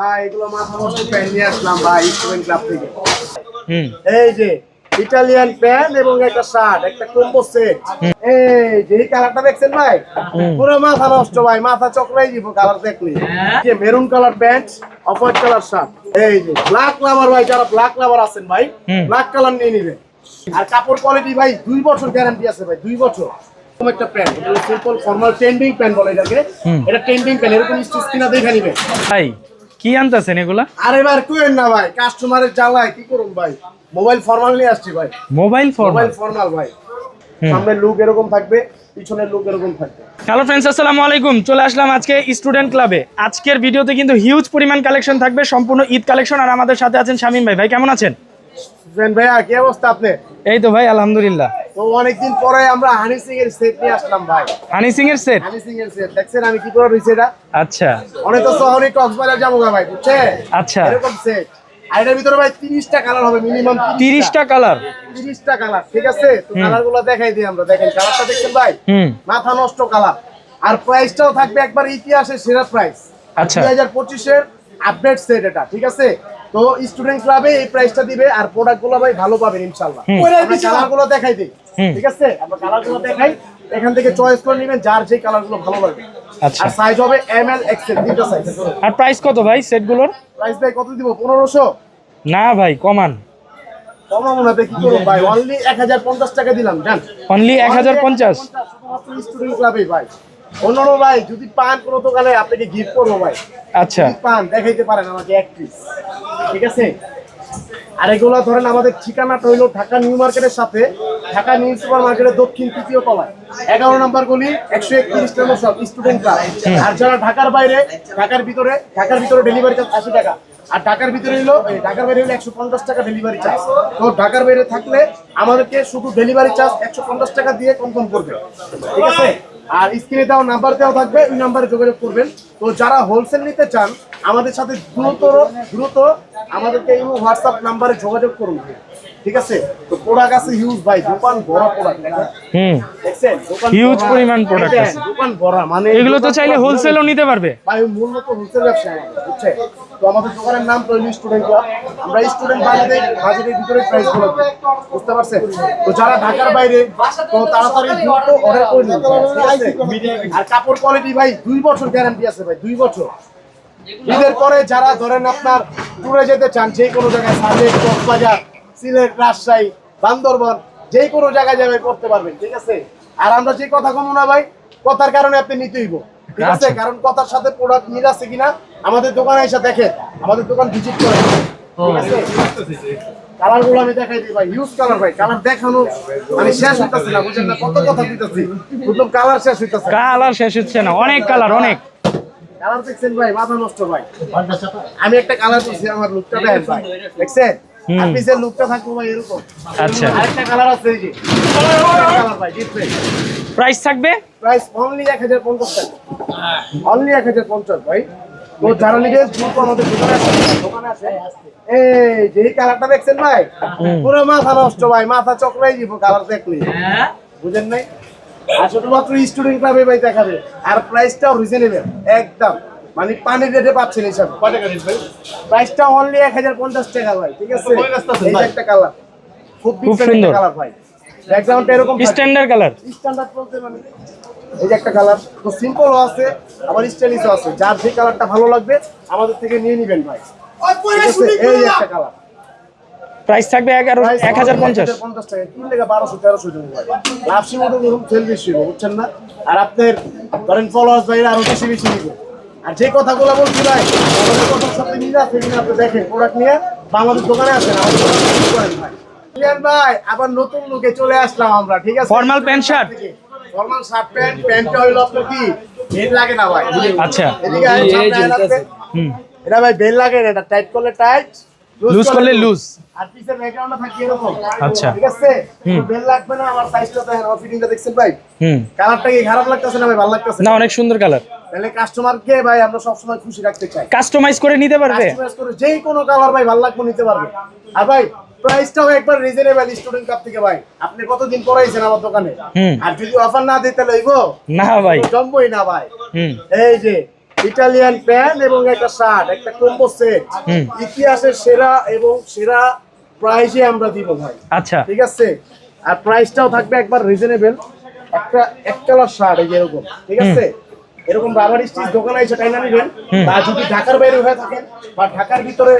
ভাই এগুলো মাথা নষ্ট প্যান্ট নিয়ে আসলাম ভাই স্টুডেন্ট ক্লাব থেকে। এই যে ইটালিয়ান প্যান্ট এবং একটা শার্ট একটা কম্বো সেট এই যে কালারটা দেখছেন ভাই? পুরো মাথা নষ্ট ভাই মাথা চক্রাই দিব কালার দেখলি যে maroon colour pant off white colour shirt এই যে ব্ল্যাক লাভার ভাই যারা ব্ল্যাক লাভার আছেন ভাই ব্ল্যাক কালার নিয়ে নিবেন আর কাপড় কোয়ালিটি ভাই দুই বছর গ্যারান্টি আছে ভাই দুই বছর। একটা pant simple formal trending pant বলে এটাকে। এটা ট্রেন্ডিং প্যান্ট এরকম স্টিচ কিনা দেখে নিবেন ভাই কি আনতেছেন এগুলা? আর এবার কুয়েন না ভাই কাস্টমারের জ্বালায় কি করুন ভাই? মোবাইল ফর্মাল নিয়ে আসছি ভাই। মোবাইল ফোন মোবাইল ফর্মাল ভাই। হুম। সামনের লুক এরকম থাকবে পিছনের লুক এরকম থাকবে। হ্যালো ফ্রেন্ডস আসসালামু আলাইকুম। চলে আসলাম আজকে স্টুডেন্ট ক্লাবে আজকের ভিডিওতে কিন্তু হিউজ পরিমাণ কালেকশন থাকবে সম্পূর্ণ ঈদ কালেকশন আর আমাদের সাথে আছেন শামিম ভাই। ভাই কেমন আছেন? সুফিয়ান ভাইয়া কি অবস্থা আপনি? এই তো ভাই আলহামদুলিল্লাহ। তো অনেকদিন পরে আমরা হানি সিং এর সেট নিয়ে আসলাম ভাই। হানি সিং এর সেট হানি সিং এর সেট দেখছেন আমি কি করে রয়েছে এটা আচ্ছা। অনেক তো শহরে কক্সবাজার যাব ভাই বুঝছে? আচ্ছা। এরকম সেট আর এটার ভিতরে ভাই তিরিশটা কালার হবে মিনিমাম তিরিশটা। কালার তিরিশটা কালার ঠিক আছে? তো কালারগুলো দেখাই দিই আমরা। দেখেন কালারটা দেখছেন ভাই? মাথা নষ্ট কালার আর প্রাইসটাও থাকবে একবার ইতিহাসের সেরা প্রাইস আচ্ছা। দুই হাজার পঁচিশের আপডেট সেট এটা ঠিক আছে? তো স্টুডেন্ট ক্লাবে এই প্রাইসটা দিবে আর প্রোডাক্টগুলো ভাই ভালো পাবেন ইনশাল্লাহ হুম। কালারগুলো দেখাই দিই ঠিক আছে? আমরা কালারগুলো দেখাই এখান থেকে চয়েস করে নেবেন যার যে কালারগুলো ভালো লাগবে আচ্ছা। আর সাইজ হবে এম এল এক্সেল তিনটা সাইজ আর প্রাইস কত ভাই সেটগুলোর প্রাইস ভাই কত দিব না ভাই কমান। কমাবো না কি করব ভাই। অনলি এক হাজার পঞ্চাশ টাকা দিলাম জান? অনলি স্টুডেন্ট ক্লাবে ভাই। অন্যান্য ভাই যদি পান কোনো দোকানে আপনাকে গিফট করব ভাই। আচ্ছা। পান দেখাইতে পারেন আমাকে এক পিস ঠিক আছে? আর এগুলো ধরেন আমাদের ঠিকানাটা হইল ঢাকা নিউ মার্কেটের সাথে ঢাকা নিউ সুপার মার্কেটের দক্ষিণ তৃতীয় তলায়। এগারো নম্বর গলি একশো একত্রিশ নম্বর সব স্টুডেন্ট ক্লাব আর যারা ঢাকার বাইরে ঢাকার ভিতরে ঢাকার ভিতরে ডেলিভারি চার্জ আশি টাকা। আর ঢাকার ভিতরে হলো ঢাকার বাইরে হলো একশো পঞ্চাশ টাকা ডেলিভারি চার্জ তো ঢাকার বাইরে থাকলে আমাদেরকে শুধু ডেলিভারি চার্জ একশো পঞ্চাশ টাকা দিয়ে কনফার্ম করবে। ঠিক আছে? আর স্ক্রিনে দেওয়া নাম্বার দেওয়া থাকবে ওই নাম্বারে যোগাযোগ করবেন। তো যারা হোলসেল নিতে চান আমাদের সাথে দ্রুত দ্রুত আমাদেরকে এই হোয়াটসঅ্যাপ নাম্বারে যোগাযোগ করুন। ঠিক আছে? তো প্রোডাক্ট আছে হিউজ ভাই দোকান ভরা প্রোডাক্ট হুম। দেখছেন? ভরা। পরিমাণ দেখেন, আছে। দোকান ভরা মানে এগুলো তো চাইলে। হোলসেলও নিতে পারবে। ভাই মূলত হোলসেল ব্যবসা আমাদের, বুঝছে তো আমাদের দোকানের নাম তো স্টুডেন্ট ক্লাব আমরা স্টুডেন্ট বাজেটের বাজেটের ভিতরে প্রাইসগুলো দিই। বুঝতে পারছেন? তো যারা ঢাকার বাইরে তো তাড়াতাড়ি দ্রুত অর্ডার করে নিন। আর কাপড় কোয়ালিটি ভাই দুই বছর গ্যারান্টি আছে ভাই দুই বছর। ঈদের পরে যারা ধরেন আপনার ট্যুরে যেতে চান যে কোনো জায়গায় সাজেক কক্সবাজার সিলেট রাজশাহী বান্দরবন যে কোনো জায়গায় যাবে করতে পারবেন ঠিক আছে? আর আমরা যে কথা কমু না ভাই কথার কারণে আপনি নিতেইব। ঠিক আছে? আচ্ছা। কারণ কথার সাথে প্রোডাক্ট মিল আছে কিনা আমাদের দোকানে এসে দেখে আমাদের দোকান ভিজিট করে। কালারগুলো আমি দেখাই দিই ভাই ইউজ কালার ভাই। কালার দেখানো মানে শেষ হইতাছে না বুঝেন না? কত কথা দিতেছি। প্রথম কালার শেষ হইতাছে। কালার শেষ হচ্ছে না অনেক কালার অনেক। কালার দেখছেন ভাই মাথা নষ্ট ভাই। আমি একটা কালার আমার লুকটা দেখেন ভাই। দেখছেন? হুম। আর লুকটা থাকব ভাই এরকম। আচ্ছা। আরেকটা কালার আছে এই যে। কালার ভাই ডিফারেন্ট প্রাইস থাকবে? প্রাইস অনলি টাকা। অনলি এক হাজার পঞ্চাশ ভাই। তো যারা দ্রুত আমাদের দোকানে আসেন দোকানে আসেন এই যে কালারটা দেখছেন ভাই? পুরো মাথা নষ্ট ভাই মাথা চক্রাই দিব কালার দেখলি। বুঝেন নাই? আর শুধুমাত্র স্টুডেন্ট ক্লাবে ভাই দেখাবে। আর প্রাইসটাও রিজনেবল একদম। মানে পানির রেটে পাচ্ছেন হিসাব প্রাইসটা অনলি এক হাজার পঞ্চাশ টাকা ভাই ঠিক আছে? একটা কালার খুব খুব সুন্দর সুন্দর। কালার ভাই। ব্যাকগ্রাউন্ডটা এরকম স্ট্যান্ডার্ড কালার স্ট্যান্ডার্ড বলতে মানে এই যে একটা কালার তো সিম্পলও আছে আবার স্টাইলিশও আছে। যার যে কালারটা ভালো লাগবে আমাদের থেকে নিয়ে নিবেন ভাই? এই একটা কালার প্রাইস থাকবে এগারো এক হাজার পঞ্চাশ। পঞ্চাশ টাকা। কিনলে বারোশো তেরোশো দেবো ভাই। লাভ সীমাটা ধরুন সেল বেশি হবে, বুঝছেন না? আর আপনার ধরেন ফলোয়ার্স ভাই আরও বেশি বেশি নিবে। আর যে কথাগুলো বলছি ভাই আমাদের কথার সাথে মিল আছে আপনি দেখেন। প্রোডাক্ট নিয়ে বা আমাদের দোকানে আসেন আমাদের দোকানে করেন ভাই। ভাই আবার নতুন লুকে চলে আসলাম আমরা ঠিক আছে? ফর্মাল শার্ট প্যান্ট প্যান্টটা হইল আপনার কি? বেল লাগে না ভাই আচ্ছা। এটা ভাই বেল লাগে না এটা টাইট করলে টাইট লুজ করলে লুজ আর পিছের ব্যাকগ্রাউন্ডটা থাকে এরকম। আচ্ছা। ঠিক আছে? বেল লাগবে না আমার সাইজটা দেখেন আমার ফিটিংটা দেখছেন ভাই? হুম। কালারটা কি খারাপ লাগতেছে না ভাই ভালো লাগতেছে না অনেক সুন্দর কালার তাহলে কাস্টমারকে ভাই আমরা সবসময় খুশি রাখতে চাই। কাস্টমাইজ করে নিতে পারবে? কাস্টমাইজ করে যেই কোনো কালার ভাই ভালো লাগবে নিতে পারবে। আর ভাই প্রাইসটাও একবার রিজনেবল স্টুডেন্ট কাপ থেকে ভাই। আপনি কতদিন পড়াইছেন আমার দোকানে? আর যদি অফার না দিতে লইব? না ভাই। জমবই না ভাই। এই যে ইটালিয়ান প্যান্ট এবং একটা শার্ট একটা কম্বো সেট। ইতিহাসের সেরা এবং সেরা প্রাইসে আমরা দিব ভাই। আচ্ছা। ঠিক আছে? আর প্রাইসটাও থাকবে একবার রিজনেবল একটা এক কালার শার্ট এই যে এরকম। ঠিক আছে? এরকম রাবার স্টিচ দোকানে এসে টাইনা নেবেন। বা যদি ঢাকার বাইরে হয়ে থাকেন বা ঢাকার ভিতরে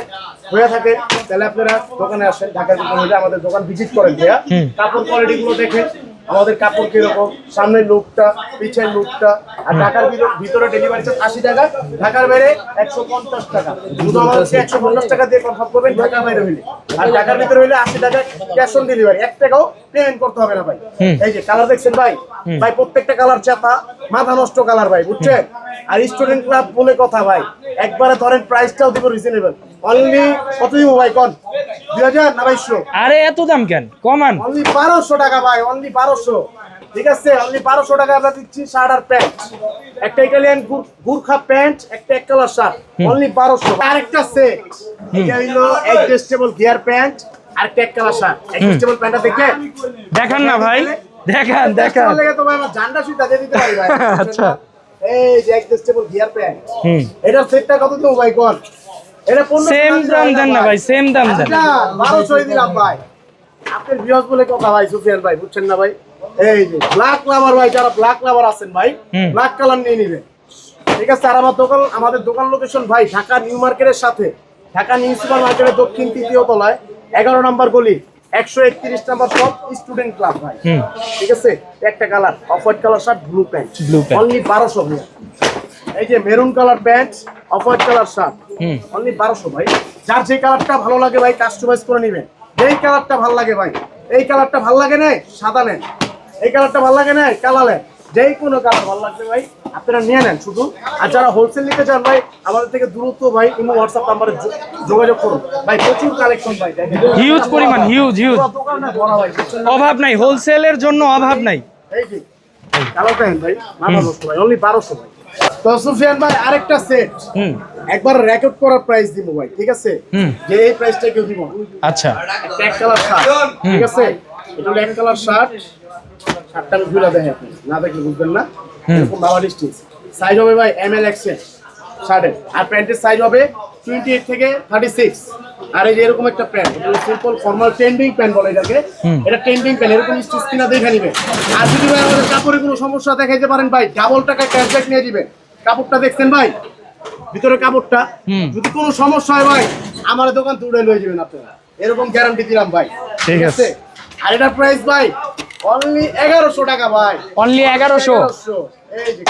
হয়ে থাকে তাহলে আপনারা দোকানে আসেন ঢাকার ভিতরে হলে আমাদের দোকান ভিজিট করেন ভাইয়া। কাপড় কোয়ালিটি গুলো দেখেন। আমাদের কাপড় কীরকম? সামনের লুকটা পিছের লুকটা আর ঢাকার ভিতর- ভিতরে ডেলিভারি চার্জ আশি টাকা ঢাকার বাইরে একশো পঞ্চাশ টাকা। শুধু আমাদেরকে একশো পঞ্চাশ টাকা দিয়ে কনফার্ম করবেন ঢাকার বাইরে হইলে। আর ঢাকার ভিতরে হইলে আশি টাকা ক্যাশ অন ডেলিভারি এক টাকাও পেমেন্ট করতে হবে না ভাই। এই যে কালার দেখছেন ভাই? ভাই প্রত্যেকটা কালার চাপা মাথা নষ্ট কালার ভাই বুঝছেন? আর স্টুডেন্ট ক্লাব বলে কথা ভাই একবারে ধরেন প্রাইসটাও দিব রিজনেবল অনলি কত দিব ভাই কন? দুই হাজার না বাইশশো? আরে এত দাম কেন? কমান অনলি বারোশো টাকা ভাই অনলি বারোশো। ঠিক আছে? অনলি বারোশো টাকা আমরা দিচ্ছি শার্ট আর প্যান্ট। একটা ইটালিয়ান গুর্খা প্যান্ট একটা এক কালার শার্ট। অনলি বারোশো। আর একটা সেট এটা হইল অ্যাডজাস্টেবল গিয়ার প্যান্ট আর একটা এক কালার শার্ট। অ্যাডজাস্টেবল প্যান্টটা দেখে? দেখান না ভাই। দেখান দেখান। তো ভাই আমার জানটা সুইটা দিয়ে দিতে পারি ভাই। আচ্ছা। এই যে অ্যাডজাস্টেবল গিয়ার প্যান্ট হুম। এটার সেটটা কত তো ভাই কোন? সেম দাম দেন না ভাই সেম দাম দেন। বারোশোই দিলাম ভাই। আপনার বিহস বলে কথা ভাই সুফিয়ান ভাই বুঝছেন না ভাই? এই যে ব্ল্যাক লাভার ভাই যারা ব্ল্যাক লাভার আছেন ভাই ব্ল্যাক কালার নিয়ে নিবেন। ঠিক আছে আর আমার দোকান আমাদের দোকান লোকেশন ভাই ঢাকা নিউ মার্কেটের সাথে। ঢাকা নিউ সুপার মার্কেটের দক্ষিণ তৃতীয় তলায় এগারো নম্বর গলি একশো একত্রিশ নম্বর সব স্টুডেন্ট ক্লাব ভাই। ঠিক আছে একটা colour off white colour shirt blue pant only বারোশো ভাই। এই যে maroon colour pant off white colour shirt. Only বারোশো ভাই। যার যে কালারটা ভালো লাগে ভাই কাস্টমাইজ করে নেবেন। যেই কালারটা ভালো লাগে ভাই এই কালারটা ভালো লাগে না সাদা নেন। এই কালারটা ভালো লাগে না কালা নেন। যেই কোনো কালার ভালো লাগবে ভাই আপনারা নিয়ে নেন শুধু। আর যারা হোলসেল নিতে চান ভাই আমাদের থেকে দ্রুত ভাই ইমো হোয়াটসঅ্যাপ নাম্বারে যোগাযোগ করুন। ভাই প্রচুর কালেকশন ভাই হিউজ পরিমাণ হিউজ হিউজ? অভাব নাই হোলসেলের জন্য অভাব নাই। এই যে কালো প্যান্ট ভাই মাথা ভাই অনলি বারোশো ভাই। তো সুফিয়ান ভাই আরেকটা সেট হুম। একবার রেকর্ড করার প্রাইস দিব ভাই ঠিক আছে? যে এই প্রাইসটা কেউ দিব আচ্ছা। এক কালার শার্ট ঠিক আছে? এটা হলো এক কালার শার্ট শার্টটা আমি ঘুরে দেখে আপনি না দেখলে বুঝবেন না। এরকম বাবা ডিস্টেন্স সাইজ হবে ভাই এম এল এক্সেল শার্টের আর প্যান্টের সাইজ হবে টোয়েন্টি এইট থেকে থার্টি সিক্স আর এই যে এরকম একটা pant simple formal trending pant বলে এটাকে। এটা ট্রেন্ডিং প্যান্ট এরকম স্টিচ কিনা দেখে নিবে আর যদি ভাই আমাদের কাপড়ে কোনো সমস্যা দেখাইতে পারেন ভাই ডাবল টাকা ক্যাশব্যাক নিয়ে দিবেন। কাপড়টা দেখছেন ভাই? ভিতরে কাপড়টা। যদি কোনো সমস্যা হয় ভাই আমার দোকান তুলে লয়ে যাবেন আপনারা। এরকম গ্যারান্টি দিলাম ভাই। ঠিক আছে। আর এটার প্রাইস ভাই অনলি এগারোশো টাকা ভাই। অনলি এগারোশো? 1100 এই যে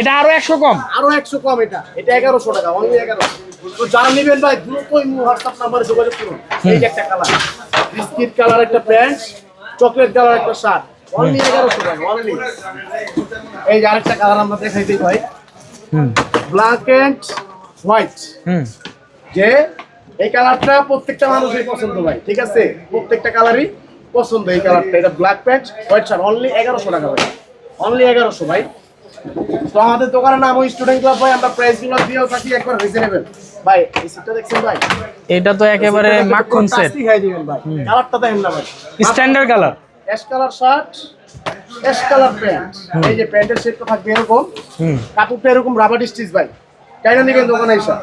এটা আরও একশো কম? আরও একশো কম এটা। এটা এগারোশো টাকা অনলি এগারোশো। তো যারা নেবেন ভাই দ্রুতই হোয়াটসঅ্যাপ নাম্বারে যোগাযোগ করুন। এই যে একটা কালার বিস্কিট কালার একটা প্যান্ট চকলেট কালার একটা শার্ট অনলি এগারোশো টাকা অনলি এই যে আরেকটা কালার আমরা দেখাই দিই ভাই। ব্ল্যাক অ্যান্ড হোয়াইট হুম। যে এই কালারটা প্রত্যেকটা মানুষের পছন্দ ভাই ঠিক আছে? প্রত্যেকটা কালারই পছন্দ এই কালারটা। এটা black pant white shirt only এগারোশো টাকা ভাই। অনলি এগারোশো ভাই। তো আমাদের দোকানের নাম ওই স্টুডেন্ট ক্লাব ভাই আমরা প্রাইসগুলো দিয়েও থাকি একবার রিজনেবল ভাই এই সেটটা দেখছেন ভাই? এটা তো একেবারে মাখন সেট খাই দিবেন ভাই। কালারটা দেখেন না ভাই। Standard colour ash colour shirt ash colour pant এই যে প্যান্টের সেটটা থাকবে এরকম কাপড়টা এরকম রাবার স্টিচ ভাই। কেন নেবেন দোকানে এসে।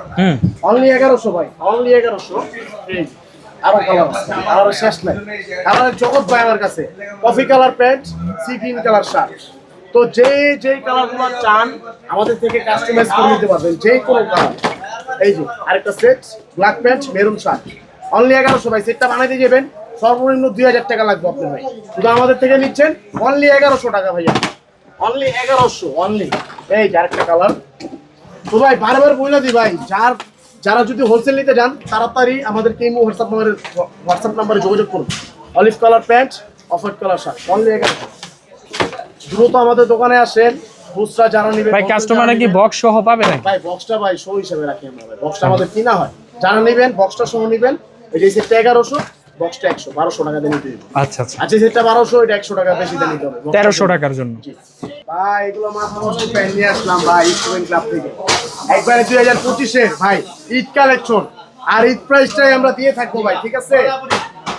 অনলি এগারোশো ভাই। অনলি এগারোশো। আরও কালার আরও শেষ নাই। কালারের জগৎ ভাই আমার কাছে। Coffee colour pant sea green colour shirt তো যে যেই কালারগুলো চান আমাদের থেকে কাস্টমাইজ করে নিতে পারবেন। যে কোনো কালার এই যে আরেকটা set black pant maroon shirt only এগারোশো ভাই। সেটটা বানাইতে যাবেন। সর্বনিম্ন দুই হাজার টাকা লাগবে আপনার ভাই। শুধু আমাদের থেকে নিচ্ছেন অনলি এগারোশো টাকা ভাইয়া। অনলি এগারোশো অনলি এই যার একটা কালার তো ভাই বারবার বলে দিই ভাই যার যারা যদি হোলসেল নিতে যান তাড়াতাড়ি আমাদের কেমো হোয়াটসঅ্যাপ নাম্বারে হোয়াটসঅ্যাপ নাম্বারে যোগাযোগ করুন। Olive colour pant off white colour shirt only এগারো দ্রুত আমাদের দোকানে আসেন খুচরা যারা নিবে ভাই কাস্টমার কি বক্স সহ পাবে নাকি? ভাই বক্সটা ভাই শো হিসেবে রাখি আমরা ভাই। বক্সটা আমাদের কিনা হয়। যারা নেবেন বক্সটা সহ নেবেন। এই যে এগারোশো। বক্সটা একশো বারোশো টাকা দিয়ে নিতে আচ্ছা আচ্ছা। আচ্ছা যেটা বারোশো এটা একশো টাকা বেশি দিয়ে নিতে হবে। টাকার জন্য। ভাই এগুলো মাথা নষ্ট প্যান নিয়ে আসলাম ভাই স্টুডেন্ট ক্লাব থেকে। একবারে দুই হাজার পঁচিশের ভাই ঈদ কালেকশন। আর ঈদ প্রাইসটাই আমরা দিয়ে থাকব ভাই ঠিক আছে?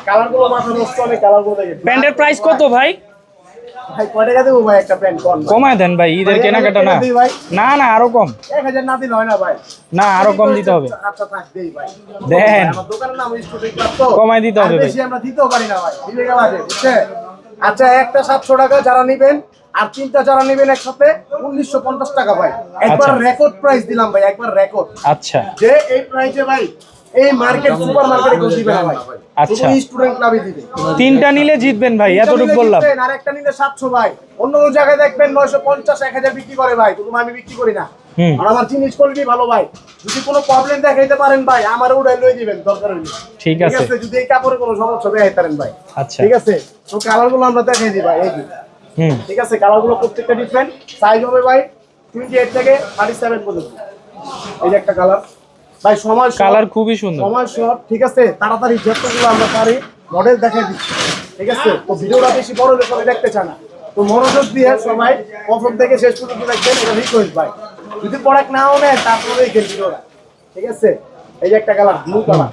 কালারগুলো মাথা নষ্ট অনেক কালারগুলো দেখে প্যান্টের প্রাইস কত ভাই? ভাই কয় টাকা দেবো ভাই? একটা প্যান্ট কন কমায় দেন ভাই ঈদের কেনাকাটা না এক হাজার টাকা দিই ভাই। না না আরও কম। এক হাজার না দিলে হয় না ভাই। না আরও কম দিতে হবে। আচ্ছা থাক দেই ভাই। দেন। আমার দোকানের নাম স্টুডেন্ট ক্লাব তো। কমায় দিতে হবে বেশি আমরা দিতেও পারি না ভাই। দিলে আছে বুঝছেন আচ্ছা একটা সাতশো টাকা যারা নেবেন আর তিনটা যারা নেবেন একসাথে উনিশশো পঞ্চাশ টাকা ভাই। একবার আচ্ছা। রেকর্ড প্রাইস দিলাম ভাই একবার রেকর্ড আচ্ছা। যে এই প্রাইসে ভাই এই মার্কেট সুপার মার্কেটে কেউ দিবে না ভাই। আচ্ছা। স্টুডেন্ট ক্লাবে দিবে। তিনটা নিলে জিতবেন ভাই এতটুকু বললাম। আর একটা নিলে সাতশো ভাই। অন্য কোনো জায়গায় দেখবেন নয়শো পঞ্চাশ এক হাজার বিক্রি করে ভাই। কিন্তু আমি বিক্রি করি না। আর আমার জিনিস কোয়ালিটি ভালো ভাই। যদি কোনো প্রবলেম দেখাইতে পারেন ভাই আমার ওটাই লয়ে দিবেন দরকার হলে। ঠিক আছে। যদি এই কাপড়ে কোনো সমস্যা দেখাইতে পারেন ভাই। আচ্ছা। ঠিক আছে? তো কালারগুলো আমরা দেখাই দিই ভাই এই। হুম। ঠিক আছে? কালারগুলো প্রত্যেকটা ডিফারেন্ট সাইজ হবে ভাই টোয়েন্টি এইট থেকে থার্টি সেভেন পর্যন্ত। এই যে একটা কালার। ভাই সময় কালার খুবই সুন্দর। সময় শর্ট ঠিক আছে তাড়াতাড়ি যতগুলো আমরা পারি মডেল দেখাই দিচ্ছি। ঠিক আছে? তো ভিডিওটা বেশি বড় হলে সবাই দেখতে চায় না। তো মনোযোগ দিয়ে সবাই প্রথম থেকে শেষ পর্যন্ত দেখবেন এটা রিকোয়েস্ট ভাই। যদি প্রোডাক্ট নাও নেয় তারপরে দেখেন ভিডিওটা ঠিক আছে? এই যে একটা কালার ব্লু কালার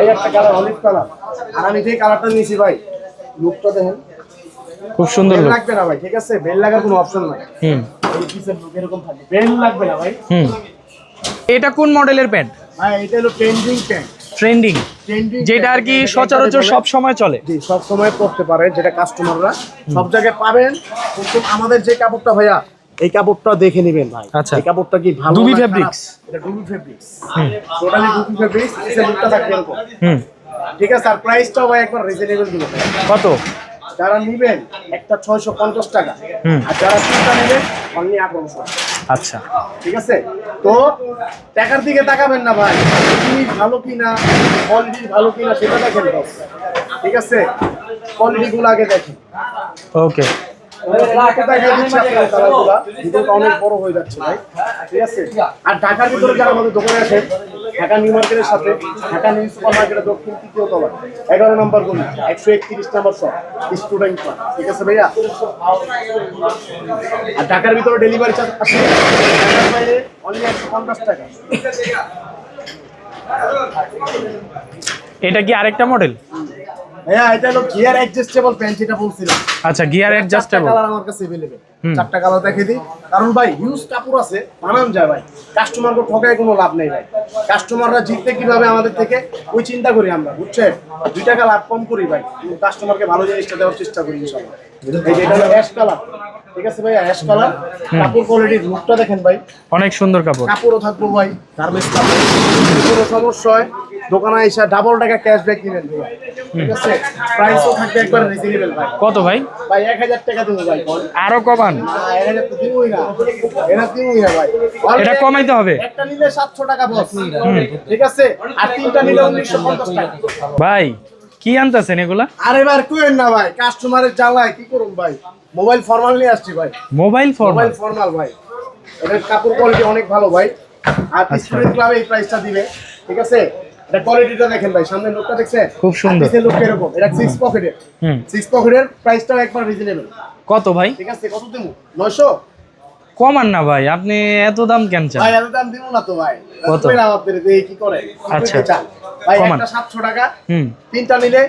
এই একটা কালার অলিভ কালার আর আমি যে কালারটা নিয়েছি ভাই লুকটা দেখেন। খুব সুন্দর লাগবে না ভাই ঠিক আছে? বেল লাগার কোনো অপশন নাই। হুম। এই পিসের লুক এরকম থাকবে। বেল লাগবে না ভাই। হুম। এটা কোন মডেলের প্যান্ট? ভাই এটা হলো ট্রেন্ডিং প্যান্ট ট্রেন্ডিং ট্রেন্ডিং যেটা আর কি সচরাচর সব সময় চলে। জি সব সময় পড়তে পারে যেটা কাস্টমাররা সব জায়গায় পাবেন। কিন্তু আমাদের যে কাপড়টা ভাইয়া এই কাপড়টা দেখে নেবেন ভাই। আচ্ছা। এই কাপড়টা কি ভালো ডুবি না এটা ডুবি ফেব্রিক্স টোটালি ডুবি ফেব্রিক্স এসে লুকটা থাকবে এরকম। হুম। ঠিক আছে আর প্রাইসটাও ভাই একবার রিজনেবল দিল কত? যারা নিবেন একটা ছয়শো পঞ্চাশ টাকা। হুম। আর যারা তিনটা নেবেন অনলি আঠারোশো। আচ্ছা। ঠিক আছে? তো টাকার দিকে তাকাবেন না ভাই। জিনিস ভালো কিনা কোয়ালিটি ভালো কিনা সেটা দেখেন ঠিক আছে? কোয়ালিটি গুলো আগে দেখেন। ওকে। অনেক বড় হয়ে যাচ্ছে ভাই। ঠিক আছে? আর ঢাকার ভিতরে যারা আমাদের দোকানে ঢাকা নিউ মার্কেটের সাথে ঢাকা নিউ সুপার মার্কেটের দক্ষিণ তৃতীয় তলা এগারো নম্বর গলি একশো একত্রিশ নম্বর সব স্টুডেন্ট ঠিক আছে ভাইয়া? আর ঢাকার ভিতরে ডেলিভারি চার্জ আসে ঢাকার বাইরে অনলি একশো পঞ্চাশ টাকা এটা কি আরেকটা মডেল ভাইয়া এটা হলো গিয়ার অ্যাডজাস্টেবল প্যান্ট যেটা বলছিলাম আচ্ছা গিয়ার চারটা অ্যাডজাস্টেবল কালার আমার কাছে अवेलेबल হুম। চারটা কালার দেখিয়ে দিই কারণ ভাই ইউজ কাপড় আছে বানান যায় ভাই কাস্টমারকে ঠকায় কোনো লাভ নেই ভাই কাস্টমাররা জিততে কিভাবে আমাদের থেকে ওই চিন্তা করি আমরা বুঝছেন দুই টাকা লাভ কম করি ভাই কিন্তু কাস্টমারকে ভালো জিনিসটা দেওয়ার চেষ্টা করি ইনশাআল্লাহ এই যে এটা হলো অ্যাশ কালার ঠিক আছে ভাই অ্যাশ কালার কাপড় কোয়ালিটির লুকটা দেখেন ভাই। অনেক সুন্দর কাপড়। কাপড়ও থাকব ভাই গার্মেন্টস কাপড় কোনো সমস্যা হয় দোকানে এসে ডাবল টাকা ক্যাশব্যাক কিনেন ভাই ঠিক আছে? প্রাইসও থাকবে একবার রিজনেবল ভাই। কত ভাই? ভাই এক হাজার টাকা দেবো ভাই। আরও কমান। হাজার তো দিবোই না। এটা দিবোই না ভাই। এটা কমাইতে হবে। একটা নিলে সাতশো টাকা বস ঠিক আছে? আর তিনটা নিলে উনিশশো পঞ্চাশ টাকা। ভাই কি আনতেছেন এগুলা? আরে ভাই কুয়েন না ভাই কাস্টমারের জ্বালায় কি করুন ভাই? মোবাইল ফরমাল নিয়ে আসছি ভাই। মোবাইল ফোন মোবাইল ফরমাল ভাই। এটার কাপড় কোয়ালিটি অনেক ভালো ভাই। আর আচ্ছা। স্টুডেন্ট ক্লাবে এই প্রাইসটা দিবে ঠিক আছে? এটা কোয়ালিটিটা দেখেন ভাই সামনে লোকটা দেখছেন? খুব সুন্দর। এই লোক এরকম এটা সিক্স পকেটের হুম। সিক্স পকেটের প্রাইসটাও একবার রিজনেবল কত ভাই? ঠিক আছে কত দেবো নয়শো? কমান না ভাই আপনি এত দাম কেন চান? ভাই এত দাম দিব না তো ভাই। কত? যে কি করে? আচ্ছা। ভাই একটা সাতশো টাকা হুম। তিনটা নিলে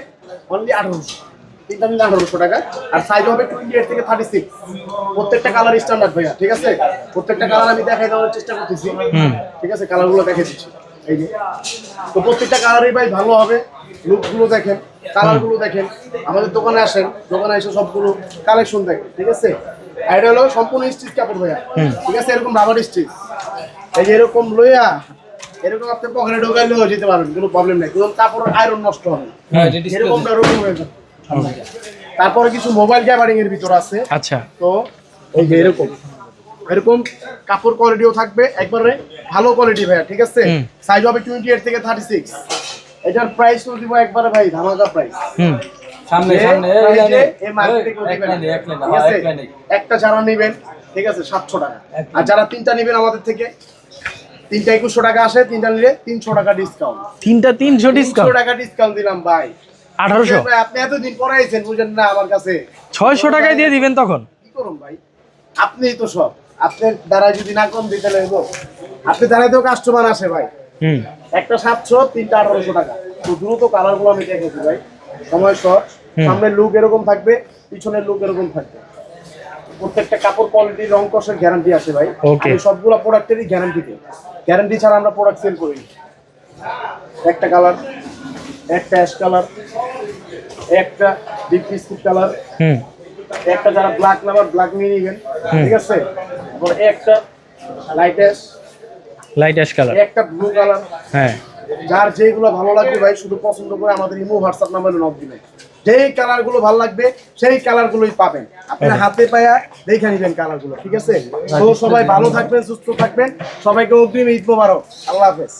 অনলি আঠারোশো। তিনটা নিলে আঠারোশো টাকা। আর সাইজ হবে টোয়েন্টি এইট থেকে থার্টি সিক্স প্রত্যেকটা কালার স্ট্যান্ডার্ড ভাইয়া ঠিক আছে? প্রত্যেকটা কালার আমি দেখাই দেওয়ার চেষ্টা করতেছি। হুম। ঠিক আছে? কালারগুলো দেখে দিচ্ছি। এই যে। তো প্রত্যেকটা কালারই ভাই ভালো হবে। লুকগুলো দেখেন কালারগুলো দেখেন। আমাদের দোকানে আসেন দোকানে এসে সবগুলো কালেকশন দেখেন ঠিক আছে? এটা হলো সম্পূর্ণ স্টিচ কাপড় ভাইয়া। ঠিক আছে? এরকম রাবার স্টিচ এই যে এরকম লইয়া এরকম আপনি পকেটে ঢোকাইলেও যেতে পারবেন কোনো প্রবলেম নেই। কোনো কাপড় আয়রন নষ্ট হবে। না। এরকমটা রকম হয়ে যাবে। তারপরে কিছু মোবাইল গ্যাবারিং এর ভিতর আছে। আচ্ছা। তো এই যে এরকম এরকম কাপড় কোয়ালিটিও থাকবে। একবারে ভালো কোয়ালিটি ভাইয়া ঠিক আছে? সাইজ হবে টোয়েন্টি এইট থেকে থার্টি সিক্স এটার প্রাইস তো দিব একবারে ভাই ধামাকা প্রাইস হুম। সামনে সামনে একটা যারা নেবেন ঠিক আছে সাতশো টাকা। আর যারা তিনটা নেবেন আমাদের থেকে তিনটা একুশশো টাকা আসে তিনটা নিলে তিনশো টাকা ডিসকাউন্ট তিনটা তিনশো ডিসকাউন্ট টাকা ডিসকাউন্ট দিলাম ভাই। আঠারোশো? আপনি এতদিন পড়াইছেন বুঝেন না আমার কাছে। ছয়শো টাকায় দিয়ে দিবেন তখন? কি করুন ভাই? আপনিই তো সব। আপনার দ্বারা যদি না কম দিতে লাগবো আপনি দ্বারাই তো কাস্টমার আসে ভাই। হুম। একটা সাতশো তিনটা আঠারোশো টাকা। তো দ্রুত কালারগুলো আমি দেখেছি ভাই। সময় শর্ট সামনের লুক এরকম থাকবে পিছনের লুক এরকম থাকবে। প্রত্যেকটা কাপড় কোয়ালিটি রং কষের গ্যারান্টি আছে ভাই। আমি সবগুলো প্রোডাক্টেরই গ্যারান্টি দিই। গ্যারান্টি ছাড়া আমরা প্রোডাক্ট সেল করি না। একটা কালার একটা অ্যাশ কালার একটা ডিপ বিস্কুট কালার হুম। একটা যারা ব্ল্যাক নাম্বার ব্ল্যাক নিয়ে নেবেন ঠিক আছে? তারপর একটা light ash light ash colour একটা ব্লু কালার হ্যাঁ। যার যেগুলো ভালো লাগবে ভাই শুধু পছন্দ করে আমাদের ইমো হোয়াটসঅ্যাপ নাম্বারে নক দিবেন। যেই কালারগুলো ভালো লাগবে সেই কালার গুলোই পাবেন। আপনার হাতে পায়া দেখে নিবেন কালারগুলো ঠিক আছে? তো সবাই ভালো থাকবেন সুস্থ থাকবেন। সবাইকে অগ্রিম ঈদ মোবারক। আল্লাহ হাফেজ।